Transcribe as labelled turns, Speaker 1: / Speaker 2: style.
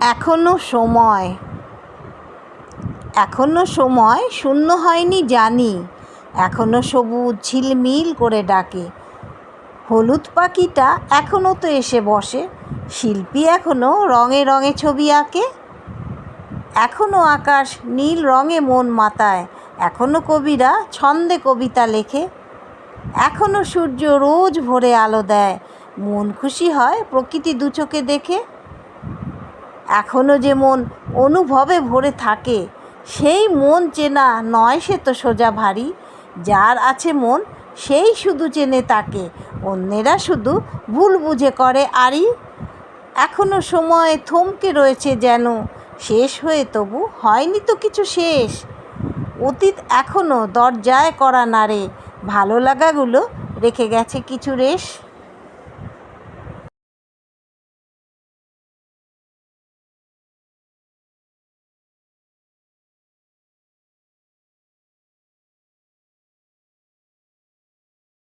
Speaker 1: এখনও সময়। এখনও সময় শূন্য হয়নি জানি। এখনও সবুজ ঝিলমিল করে ডাকে। হলুদ পাখিটা এখনও তো এসে বসে। শিল্পী এখনও রঙে রঙে ছবি আঁকে। এখনও আকাশ নীল রঙে মন মাতায়। এখনও কবিরা ছন্দে কবিতা লেখে। এখনও সূর্য রোজ ভোরে আলো দেয়। মন খুশি হয় প্রকৃতি দু চোখে দেখে। এখনও যে মন অনুভবে ভরে থাকে, সেই মন চেনা নয় সে তো সোজা ভারী। যার আছে মন, সেই শুধু চেনে তাকে, অন্যেরা শুধু ভুল বুঝে করে আরই। এখনও সময় থমকে রয়েছে যেন, শেষ হয়ে তবু হয়নি তো কিছু শেষ। অতীত এখনও দরজায় করা নাড়ে, ভালো লাগাগুলো রেখে গেছে কিছু রেশ।